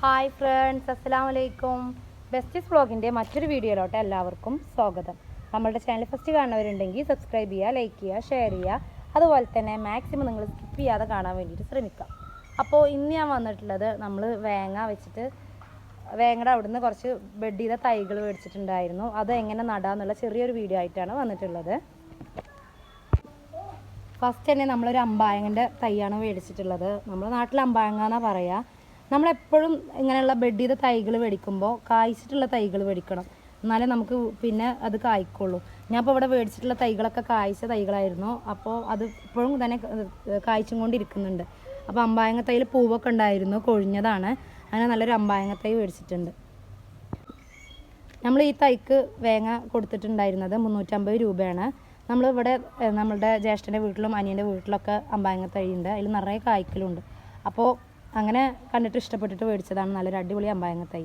Hi friends അസ്സാം വലൈക്കും besties വ്ളോഗിന്റെ മറ്റൊരു വീഡിയോയിലോട്ട് എല്ലാവർക്കും സ്വാഗതം. നമ്മളുടെ ചാനൽ ഫസ്റ്റ് കാണുന്നവരുണ്ടെങ്കിൽ സബ്സ്ക്രൈബ് ചെയ്യുക ലൈക്ക് ചെയ്യുക ഷെയർ ചെയ്യുക. അതുപോലെ തന്നെ മാക്സിമം നിങ്ങൾ സ്കിപ്പ് ചെയ്യാതെ കാണാൻ വേണ്ടിയിട്ട് ശ്രമിക്കാം അപ്പോൾ ഇന്ന് ഞാൻ വന്നിട്ടുള്ളത് നമ്മൾ വേങ്ങ വെച്ചിട്ട് വേങ്ങയുടെ അവിടുന്ന് കുറച്ച് ബെഡ് ചെയ്ത തൈകൾ മേടിച്ചിട്ടുണ്ടായിരുന്നു. അത് എങ്ങനെ നടാന്നുള്ള ചെറിയൊരു വീഡിയോ ആയിട്ടാണ് വന്നിട്ടുള്ളത്. ഫസ്റ്റ് തന്നെ നമ്മളൊരു അമ്പായങ്ങന്റെ തൈയാണ് മേടിച്ചിട്ടുള്ളത്. നമ്മുടെ നാട്ടിൽ അമ്പായങ്ങ എന്നാണ് പറയുക നമ്മളെപ്പോഴും ഇങ്ങനെയുള്ള ബെഡ് ചെയ്ത തൈകൾ മേടിക്കുമ്പോൾ കായ്ച്ചിട്ടുള്ള തൈകൾ മേടിക്കണം. എന്നാലേ നമുക്ക് പിന്നെ അത് കായ്ക്കുള്ളൂ. ഞാൻ ഇപ്പോൾ ഇവിടെ മേടിച്ചിട്ടുള്ള തൈകളൊക്കെ കായ്ച്ച തൈകളായിരുന്നു. അപ്പോൾ അത് ഇപ്പോഴും തന്നെ കായ്ച്ചും കൊണ്ടിരിക്കുന്നുണ്ട് അപ്പോൾ അമ്പായങ്ങ തൈയിൽ പൂവൊക്കെ ഉണ്ടായിരുന്നു കൊഴിഞ്ഞതാണ്. അങ്ങനെ നല്ലൊരു അമ്പായങ്ങ തൈ മേടിച്ചിട്ടുണ്ട്. നമ്മൾ ഈ തൈക്ക് വേങ്ങ കൊടുത്തിട്ടുണ്ടായിരുന്നത് മുന്നൂറ്റമ്പത് രൂപയാണ്. ഏഹ്, നമ്മളുടെ ജ്യേഷ്ഠന്റെ വീട്ടിലും അനിയന്റെ വീട്ടിലൊക്കെ അമ്പായങ്ങ തൈയുണ്ട് അതിൽ നിറയെ കായ്ക്കലുണ്ട്. അപ്പോൾ അങ്ങനെ കണ്ടിട്ട് ഇഷ്ടപ്പെട്ടിട്ട് മേടിച്ചതാണ്. നല്ലൊരു അടിപൊളി അമ്പായങ്ങ തൈ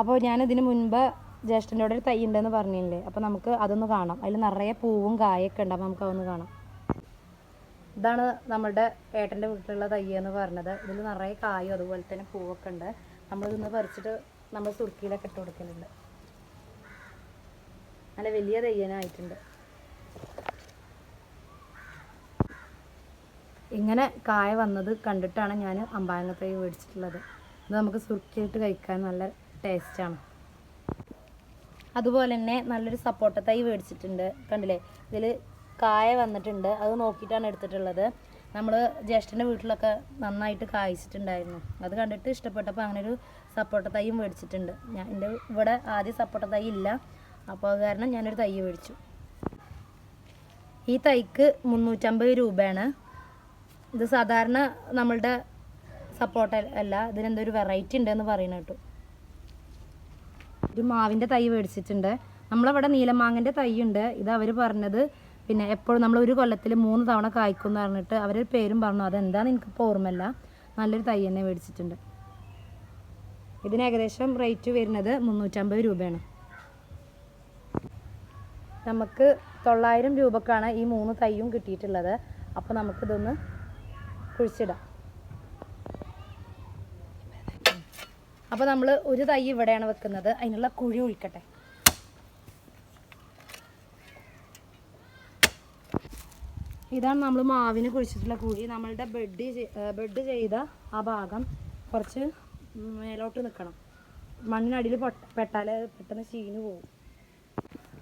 അപ്പോൾ ഞാൻ ഇതിന് മുൻപ് ജ്യേഷ്ഠന്റെ അവിടെ ഒരു തൈ ഉണ്ടെന്ന് പറഞ്ഞില്ലേ? അപ്പോൾ നമുക്ക് അതൊന്ന് കാണാം. അതിൽ നിറയെ പൂവും കായൊക്കെ ഉണ്ട്. അപ്പോൾ നമുക്ക് അതൊന്ന് കാണാം. ഇതാണ് നമ്മുടെ ഏട്ടന്റെ വീട്ടിലുള്ള തൈ എന്ന് പറഞ്ഞത്. ഇതിൽ നിറയെ കായും അതുപോലെ തന്നെ പൂവൊക്കെ ഉണ്ട്. നമ്മളിതൊന്ന് പറിച്ചിട്ട് നമ്മൾ തുർക്കിയിലൊക്കെ ഇട്ട് കൊടുക്കലുണ്ട്. നല്ല വലിയ തയ്യനായിട്ടുണ്ട് ഇങ്ങനെ കായ വന്നത് കണ്ടിട്ടാണ് ഞാൻ അമ്പായങ്ങ തൈ മേടിച്ചിട്ടുള്ളത്. ഇത് നമുക്ക് സുർക്കിയിട്ട് കഴിക്കാൻ നല്ല ടേസ്റ്റാണ്. അതുപോലെ തന്നെ നല്ലൊരു സപ്പോട്ട തൈ മേടിച്ചിട്ടുണ്ട്. കണ്ടില്ലേ? ഇതിൽ കായ വന്നിട്ടുണ്ട്. അത് നോക്കിയിട്ടാണ് എടുത്തിട്ടുള്ളത്. നമ്മൾ ജ്യേഷ്ഠന്റെ വീട്ടിലൊക്കെ നന്നായിട്ട് കായ്ച്ചിട്ടുണ്ടായിരുന്നു. അത് കണ്ടിട്ട് ഇഷ്ടപ്പെട്ടപ്പോൾ അങ്ങനെ ഒരു സപ്പോട്ട തൈയും മേടിച്ചിട്ടുണ്ട്. ഞാൻ എന്റെ ഇവിടെ ആദ്യം സപ്പോട്ട തൈ ഇല്ല. അപ്പോൾ അത് കാരണം ഞാനൊരു തൈ മേടിച്ചു. ഈ തൈക്ക് മുന്നൂറ്റമ്പത് രൂപയാണ്. ഇത് സാധാരണ നമ്മളുടെ സപ്പോർട്ട് അല്ല ഇതിനെന്തോ ഒരു വെറൈറ്റി ഉണ്ടെന്ന് പറയണ കേട്ടു. ഒരു മാവിന്റെ തൈ മേടിച്ചിട്ടുണ്ട്. നമ്മളവിടെ നീലമാങ്ങന്റെ തൈ ഉണ്ട് ഇത് അവർ പറഞ്ഞത് പിന്നെ എപ്പോഴും നമ്മൾ ഒരു കൊല്ലത്തിൽ മൂന്ന് തവണ കായ്ക്കും എന്ന് പറഞ്ഞിട്ട് അവരൊരു പേരും പറഞ്ഞു അതെന്താന്ന് എനിക്കിപ്പോൾ ഓർമ്മയില്ല. നല്ലൊരു തൈ തന്നെ മേടിച്ചിട്ടുണ്ട്. ഇതിന് ഏകദേശം റേറ്റ് വരുന്നത് മുന്നൂറ്റമ്പത് രൂപയാണ്. നമുക്ക് തൊള്ളായിരം രൂപക്കാണ് ഈ മൂന്ന് തൈയും കിട്ടിയിട്ടുള്ളത്. അപ്പോൾ നമുക്കിതൊന്ന് കുഴിച്ചിടാം. അപ്പോൾ നമ്മൾ ഒരു തൈ ഇവിടെയാണ് വെക്കുന്നത്. അതിനുള്ള കുഴി ഒഴിക്കട്ടെ. ഇതാണ് നമ്മൾ മാവിന് കുഴിച്ചിട്ടുള്ള കുഴി. നമ്മളുടെ ബെഡ് ബെഡ് ചെയ്ത ആ ഭാഗം കുറച്ച് മേലോട്ട് നിൽക്കണം മണ്ണിനടിയിൽ പൊട്ട പെട്ടാൽ പെട്ടെന്ന് ചീഞ്ഞു പോകും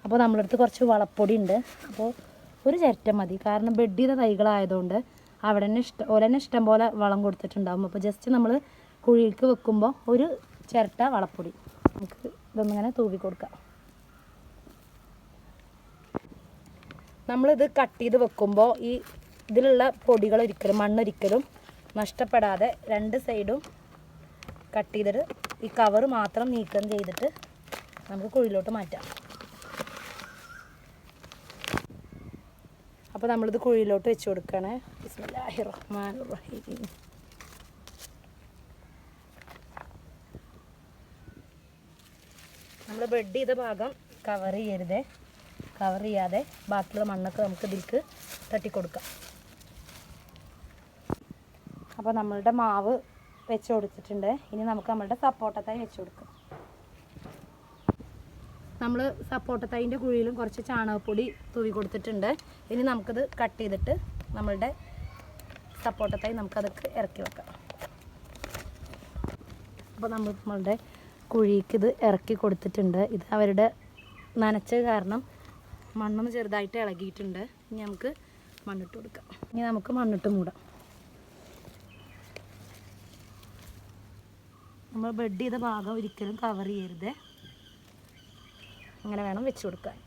അപ്പോൾ നമ്മളടുത്ത് കുറച്ച് വളപ്പൊടി ഉണ്ട്. അപ്പോൾ ഒരു ചിരട്ട മതി. കാരണം ബെഡ് ചെയ്ത തൈകളായതുകൊണ്ട് അവിടെ തന്നെ ഇഷ്ടം ഓല തന്നെ ഇഷ്ടം പോലെ വളം കൊടുത്തിട്ടുണ്ടാകും അപ്പോൾ ജസ്റ്റ് നമ്മൾ കുഴിക്ക് വെക്കുമ്പോൾ ഒരു ചിരട്ട വളപ്പൊടി. നമുക്ക് ഇതൊന്നിങ്ങനെ തൂവി കൊടുക്കാം. നമ്മളിത് കട്ട് ചെയ്ത് വെക്കുമ്പോൾ ഈ ഇതിലുള്ള പൊടികൾ ഒരിക്കലും മണ്ണൊരിക്കലും നഷ്ടപ്പെടാതെ രണ്ട് സൈഡും കട്ട് ചെയ്തിട്ട് ഈ കവർ മാത്രം നീക്കം ചെയ്തിട്ട് നമുക്ക് കുഴിയിലോട്ട് മാറ്റാം. അപ്പോൾ നമ്മളിത് കുഴിയിലോട്ട് വെച്ച് കൊടുക്കുകയാണ് ബിസ്മില്ലാഹി റഹ്മാൻ റഹീം നമ്മൾ ബെഡ് ചെയ്ത ഭാഗം കവർ ചെയ്യരുതേ. കവർ ചെയ്യാതെ ബാക്കിയുള്ള മണ്ണൊക്കെ നമുക്ക് ഇതിലേക്ക് തട്ടിക്കൊടുക്കാം. അപ്പോൾ നമ്മളുടെ മാവ് വെച്ച് കൊടുത്തിട്ടുണ്ട്. ഇനി നമുക്ക് നമ്മളുടെ സപ്പോട്ടത്തായി വെച്ച് കൊടുക്കാം. നമ്മൾ സപ്പോട്ടത്തൈന്റെ കുഴിയിലും കുറച്ച് ചാണകപ്പൊടി തൂവി കൊടുത്തിട്ടുണ്ട്. ഇനി നമുക്കത് കട്ട് ചെയ്തിട്ട് നമ്മളുടെ സപ്പോട്ടത്തൈ നമുക്കത് ഇറക്കി വെക്കാം. അപ്പോൾ നമ്മൾ നമ്മളുടെ കുഴിക്ക് ഇത് ഇറക്കി കൊടുത്തിട്ടുണ്ട്. ഇത് അവരുടെ നനച്ച കാരണം മണ്ണൊന്ന് ചെറുതായിട്ട് ഇളകിയിട്ടുണ്ട്. ഇനി നമുക്ക് മണ്ണിട്ട് കൊടുക്കാം. ഇനി നമുക്ക് മണ്ണിട്ട് മൂടാം. നമ്മൾ ബെഡ് ചെയ്ത ഭാഗം ഒരിക്കലും കവർ ചെയ്യരുത്. അങ്ങനെ വേണം വെച്ച് കൊടുക്കാൻ.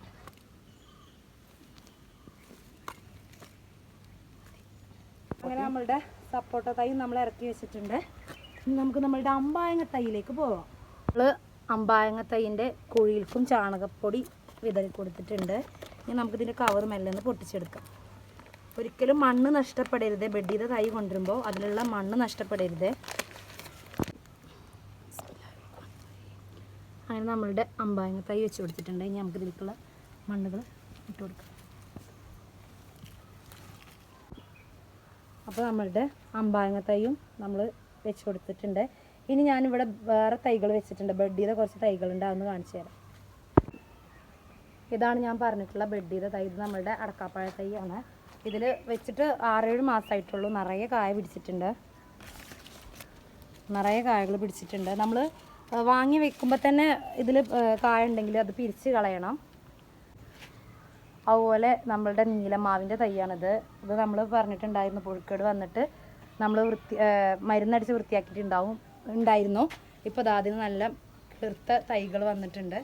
അങ്ങനെ നമ്മളുടെ സപ്പോട്ട തൈ നമ്മൾ ഇറക്കി വെച്ചിട്ടുണ്ട്. നമുക്ക് നമ്മളുടെ അമ്പായങ്ങ തൈയിലേക്ക് പോവാം. നമ്മൾ അമ്പായങ്ങ തൈന്റെ കുഴിയിൽക്കും ചാണകപ്പൊടി വിതറി കൊടുത്തിട്ടുണ്ട്. ഇനി നമുക്കിതിന്റെ കവർ മെല്ലെ ഒന്ന് പൊട്ടിച്ചെടുക്കാം. ഒരിക്കലും മണ്ണ് നഷ്ടപ്പെടരുത്. ചെയ്ത തൈ കൊണ്ടുവരുമ്പോൾ അതിലുള്ള മണ്ണ് നഷ്ടപ്പെടരുത്. അങ്ങനെ നമ്മളുടെ അമ്പായങ്ങ തൈ വെച്ച് ഇനി നമുക്ക് ഇതിലേക്കുള്ള മണ്ണുകൾ ഇട്ട് കൊടുക്കാം. അപ്പോൾ നമ്മളുടെ അമ്പായങ്ങ തൈയും നമ്മൾ വെച്ച് കൊടുത്തിട്ടുണ്ട്. ഇനി ഞാനിവിടെ വേറെ തൈകൾ വെച്ചിട്ടുണ്ട്. ബെഡ് ചെയ്ത കുറച്ച് തൈകളുണ്ട് അതൊന്ന് കാണിച്ചു തരാം. ഇതാണ് ഞാൻ പറഞ്ഞിട്ടുള്ള ബെഡ് ചെയ്ത തൈ. ഇത് നമ്മളുടെ അടക്കാപ്പഴ തൈയാണ്. ഇതിൽ വെച്ചിട്ട് ആറേഴ് മാസമായിട്ടുള്ളൂ. നിറയെ കായ പിടിച്ചിട്ടുണ്ട്. നിറയെ കായകൾ പിടിച്ചിട്ടുണ്ട്. നമ്മൾ വാങ്ങി വെക്കുമ്പോൾ തന്നെ ഇതിൽ കായ ഉണ്ടെങ്കിൽ അത് പിരിച്ച് കളയണം. അതുപോലെ നമ്മളുടെ നീലമാവിന്റെ തൈയാണിത്. ഇത് നമ്മൾ പറഞ്ഞിട്ടുണ്ടായിരുന്നു പുഴുക്കേട് വന്നിട്ട് നമ്മൾ വൃത്തി മരുന്നടിച്ച് വൃത്തിയാക്കിയിട്ടുണ്ടാവും ഉണ്ടായിരുന്നു. ഇപ്പോൾ അതാദ്യം നല്ല കീർത്ത തൈകൾ വന്നിട്ടുണ്ട്.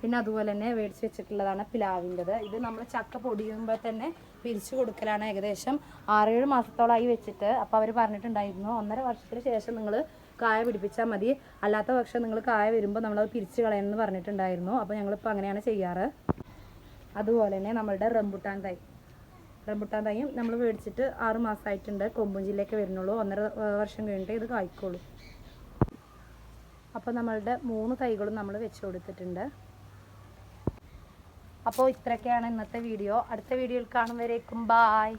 പിന്നെ അതുപോലെ തന്നെ മേടിച്ച് വെച്ചിട്ടുള്ളതാണ് പിലാവിന്റെത്. ഇത് നമ്മൾ ചക്ക പൊടിയുമ്പോൾ തന്നെ പിരിച്ചു കൊടുക്കലാണ് ഏകദേശം ആറേഴ് മാസത്തോളമായി വെച്ചിട്ട്. അപ്പോൾ അവർ പറഞ്ഞിട്ടുണ്ടായിരുന്നു ഒന്നര വർഷത്തിന് ശേഷം നിങ്ങൾ കായ പിടിപ്പിച്ചാൽ മതി. അല്ലാത്ത പക്ഷം നിങ്ങൾ കായ വരുമ്പോൾ നമ്മളത് പിരിച്ചു കളയണമെന്ന് പറഞ്ഞിട്ടുണ്ടായിരുന്നു. അപ്പോൾ ഞങ്ങളിപ്പോൾ അങ്ങനെയാണ് ചെയ്യാറ്. അതുപോലെ തന്നെ നമ്മളുടെ റംബുട്ടാൻ തൈ. റംബുട്ടാൻ തൈയും നമ്മൾ മേടിച്ചിട്ട് ആറ് മാസമായിട്ടുണ്ട് കൊമ്പുഞ്ചിലേക്ക് വരുന്നുള്ളൂ. ഒന്നര വർഷം കഴിഞ്ഞിട്ട് ഇത് കായ്ക്കുള്ളൂ. അപ്പോൾ നമ്മളുടെ മൂന്ന് തൈകളും നമ്മൾ വെച്ച് കൊടുത്തിട്ടുണ്ട്. അപ്പോൾ ഇത്രയൊക്കെയാണ് ഇന്നത്തെ വീഡിയോ. അടുത്ത വീഡിയോയിൽ കാണും വരേക്കും. ബായ്.